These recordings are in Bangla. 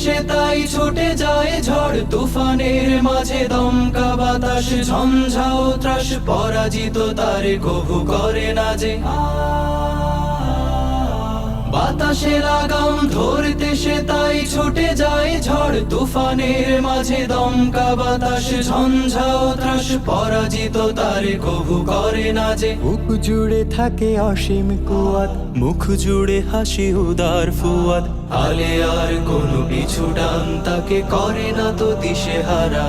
ধরতে সে তাই ছুটে যায় ঝড় তুফানের মাঝে, দমকা বাতাস ঝঞ্ঝাও ত্রাস, পরাজিত তার কভু করে না যে। বাতাসে লাগাম ধরতে সে তাই ছুটে যায় ঝড় তুফানের মাঝে। দমকা বাতাস ঝঞ্ঝাও ত্রাস পরাজিত তারে কভু করে না যে। বুক জুড়ে থাকে অসীম কুয়াত মুখ জুড়ে হাসি উদার ফুয়াদ। আলে আর কোনো পিছু ডান তাকে করে না তো দিশে হারা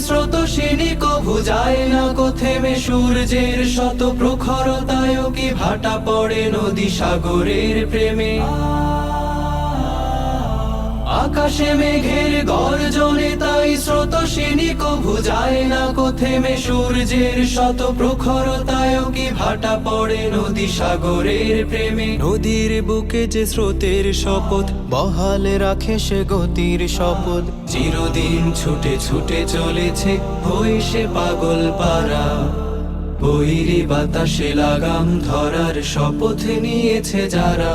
স্রোতসিনী কভু যায় না কো থেমে সূর্যের শত প্রখরতায় কি ভাটা পড়ে নদী সাগরের প্রেমে? আকাশে মেঘের গর্জনে তাই স্রোতসিনী কভু যায় না কো থেমে সূর্যের শত প্রখরতায় কি ভাটা পড়ে নদী সাগরের প্রেমে। নদীর বুকে যে স্রোতের শপথ বহাল রাখে সে গতির শপথ। চিরদিন ছুটে ছুটে চলেছে হই সে পাগল পারা বৈরি বাতাসে লাগাম ধরার শপথ নিয়েছে যারা।